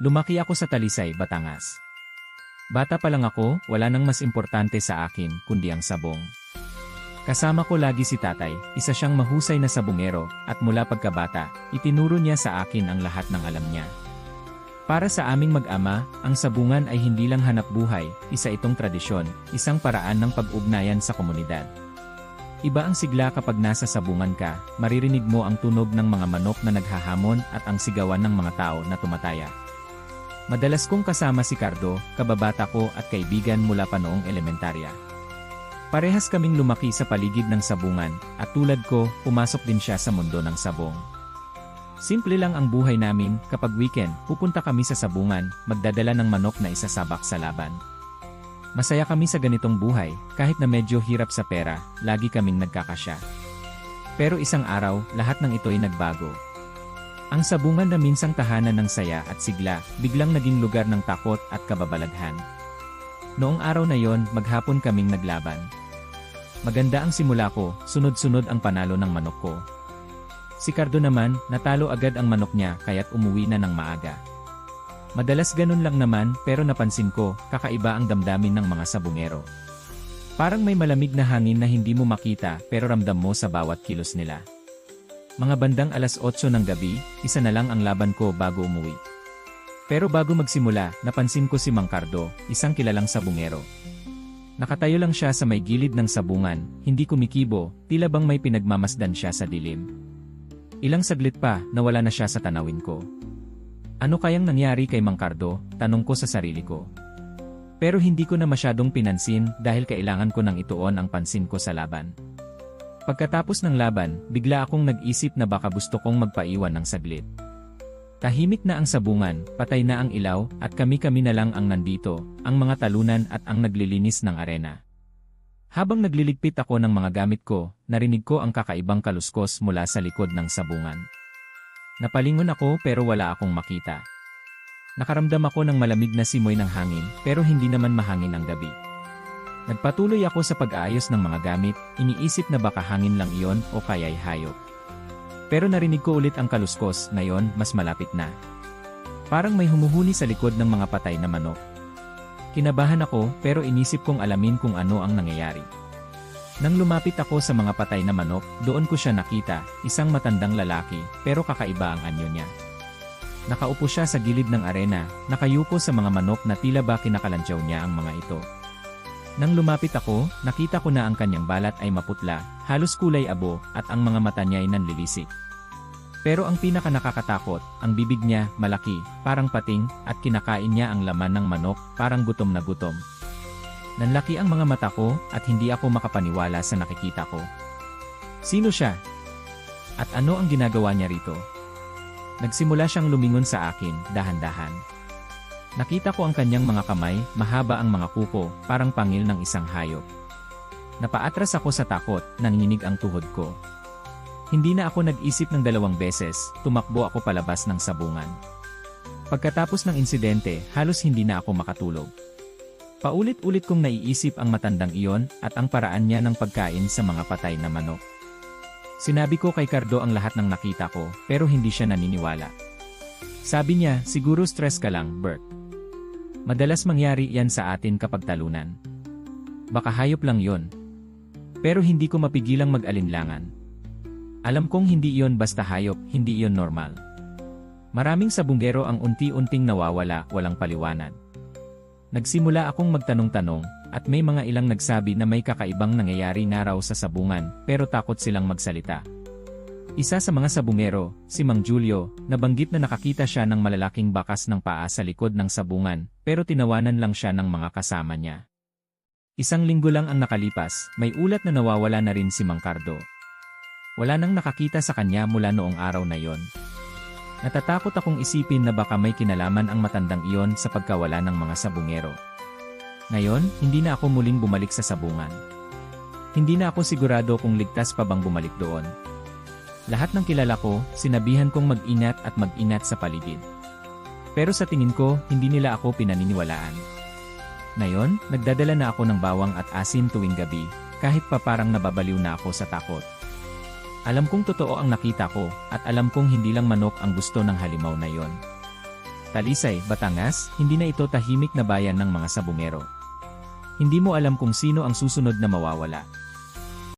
Lumaki ako sa Talisay, Batangas. Bata pa lang ako, wala nang mas importante sa akin kundi ang sabong. Kasama ko lagi si tatay, isa siyang mahusay na sabungero, at mula pagkabata, itinuro niya sa akin ang lahat ng alam niya. Para sa aming mag-ama, ang sabungan ay hindi lang hanap buhay, isa itong tradisyon, isang paraan ng pag-ugnayan sa komunidad. Iba ang sigla kapag nasa sabungan ka, maririnig mo ang tunog ng mga manok na naghahamon at ang sigawan ng mga tao na tumataya. Madalas kong kasama si Cardo, kababata ko at kaibigan mula pa noong elementarya. Parehas kaming lumaki sa paligid ng sabungan, at tulad ko, pumasok din siya sa mundo ng sabong. Simple lang ang buhay namin, kapag weekend, pupunta kami sa sabungan, magdadala ng manok na isasabak sa laban. Masaya kami sa ganitong buhay, kahit na medyo hirap sa pera, lagi kaming nagkakasya. Pero isang araw, lahat ng ito ay nagbago. Ang sabungan na minsang tahanan ng saya at sigla, biglang naging lugar ng takot at kababalaghan. Noong araw na yon, maghapon kaming naglaban. Maganda ang simula ko, sunod-sunod ang panalo ng manok ko. Si Cardo naman, natalo agad ang manok niya kaya't umuwi na ng maaga. Madalas ganun lang naman pero napansin ko, kakaiba ang damdamin ng mga sabungero. Parang may malamig na hangin na hindi mo makita pero ramdam mo sa bawat kilos nila. Mga bandang alas 8 ng gabi, isa na lang ang laban ko bago umuwi. Pero bago magsimula, napansin ko si Mang Cardo, isang kilalang sabungero. Nakatayo lang siya sa may gilid ng sabungan, hindi kumikibo, tila bang may pinagmamasdan siya sa dilim. Ilang saglit pa, nawala na siya sa tanawin ko. Ano kayang nangyari kay Mang Cardo? Tanong ko sa sarili ko. Pero hindi ko na masyadong pinansin dahil kailangan ko nang ituon ang pansin ko sa laban. Pagkatapos ng laban, bigla akong nag-isip na baka gusto kong magpaiwan ng saglit. Tahimik na ang sabungan, patay na ang ilaw, at kami-kami na lang ang nandito, ang mga talunan at ang naglilinis ng arena. Habang nagliligpit ako ng mga gamit ko, narinig ko ang kakaibang kaluskos mula sa likod ng sabungan. Napalingon ako pero wala akong makita. Nakaramdam ako ng malamig na simoy ng hangin pero hindi naman mahangin ang gabi. Nagpatuloy ako sa pag-aayos ng mga gamit, iniisip na baka hangin lang iyon o kaya'y hayop. Pero narinig ko ulit ang kaluskos, ngayon mas malapit na. Parang may humuhuni sa likod ng mga patay na manok. Kinabahan ako pero inisip kong alamin kung ano ang nangyayari. Nang lumapit ako sa mga patay na manok, doon ko siya nakita, isang matandang lalaki, pero kakaiba ang anyo niya. Nakaupo siya sa gilid ng arena, nakayuko sa mga manok na tila ba kinakalantyaw niya ang mga ito. Nang lumapit ako, nakita ko na ang kanyang balat ay maputla, halos kulay abo, at ang mga mata niya ay nanlilisik. Pero ang pinaka nakakatakot, ang bibig niya, malaki, parang pating, at kinakain niya ang laman ng manok, parang gutom na gutom. Nanlaki ang mga mata ko, at hindi ako makapaniwala sa nakikita ko. Sino siya? At ano ang ginagawa niya rito? Nagsimula siyang lumingon sa akin, dahan-dahan. Nakita ko ang kanyang mga kamay, mahaba ang mga kuko, parang pangil ng isang hayop. Napaatras ako sa takot, nanginginig ang tuhod ko. Hindi na ako nag-isip ng dalawang beses, tumakbo ako palabas ng sabungan. Pagkatapos ng insidente, halos hindi na ako makatulog. Paulit-ulit kong naiisip ang matandang iyon at ang paraan niya ng pagkain sa mga patay na manok. Sinabi ko kay Cardo ang lahat ng nakita ko, pero hindi siya naniniwala. Sabi niya, siguro stress ka lang, Bert. Madalas mangyari yan sa atin kapag talunan. Baka hayop lang yon. Pero hindi ko mapigilang mag-alinlangan. Alam kong hindi iyon basta hayop, hindi iyon normal. Maraming sabunggero ang unti-unting nawawala, walang paliwanag. Nagsimula akong magtanong-tanong, at may mga ilang nagsabi na may kakaibang nangyayari na raw sa sabungan, pero takot silang magsalita. Isa sa mga sabungero, si Mang Julio, nabanggit na nakakita siya ng malalaking bakas ng paa sa likod ng sabungan, pero tinawanan lang siya ng mga kasama niya. Isang linggo lang ang nakalipas, may ulat na nawawala na rin si Mang Cardo. Wala nang nakakita sa kanya mula noong araw na yon. Natatakot akong isipin na baka may kinalaman ang matandang iyon sa pagkawala ng mga sabungero. Ngayon, hindi na ako muling bumalik sa sabungan. Hindi na ako sigurado kung ligtas pa bang bumalik doon. Lahat ng kilala ko, sinabihan kong mag-ingat at mag-ingat sa paligid. Pero sa tingin ko, hindi nila ako pinaniniwalaan. Ngayon, nagdadala na ako ng bawang at asin tuwing gabi, kahit pa parang nababaliw na ako sa takot. Alam kong totoo ang nakita ko, at alam kong hindi lang manok ang gusto ng halimaw na yon. Talisay, Batangas, hindi na ito tahimik na bayan ng mga sabungero. Hindi mo alam kung sino ang susunod na mawawala.